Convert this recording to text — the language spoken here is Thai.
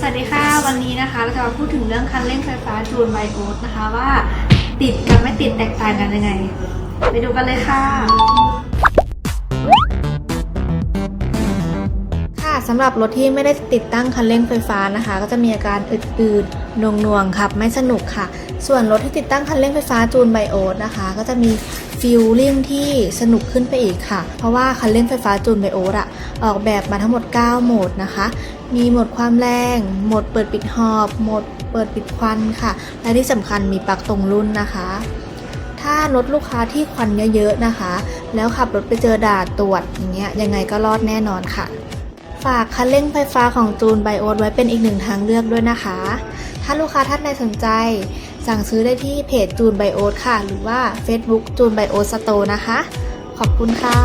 สวัสดีค่ะ วันนี้นะคะเราจะมาพูดถึงเรื่องคันเร่งไฟฟ้าจูนไบโอสนะคะว่าติดกับไม่ติดแตกต่างกันยังไง ไปดูกันเลยค่ะ ค่ะสำหรับรถที่ไม่ได้ติดตั้งคันเร่งไฟฟ้านะคะ ก็จะมีอาการอืดๆน่วงๆขับ ไม่สนุกค่ะ ส่วนรถที่ติดตั้งคันเร่งไฟฟ้าจูนไบโอสนะคะ ก็จะมี ฟิลลิ่งที่สนุกขึ้นไปอีกค่ะ เพราะว่าคันเร่งไฟฟ้าจูนไบโอสอะออกแบบมาทั้งหมด 9 โหมดนะคะ มีโหมดความแรง โหมดเปิดปิดหอบ โหมดเปิดปิดควันค่ะ และที่สำคัญมีปลั๊กตรงรุ่นนะคะ ถ้ารถลูกค้าที่ควันเยอะๆนะคะ แล้วขับรถไปเจอด่านตรวจอย่างเงี้ยยังไงก็รอดแน่นอนค่ะ ฝากคันเร่งไฟฟ้าของจูนไบโอสไว้เป็นอีกหนึ่งทางเลือกด้วยนะคะ ถ้าลูกค้าท่านใดสนใจ สั่งซื้อได้ที่เพจจูนไบโอสค่ะ หรือว่า Facebook จูนไบโอสสโตนะคะ ขอบคุณค่ะ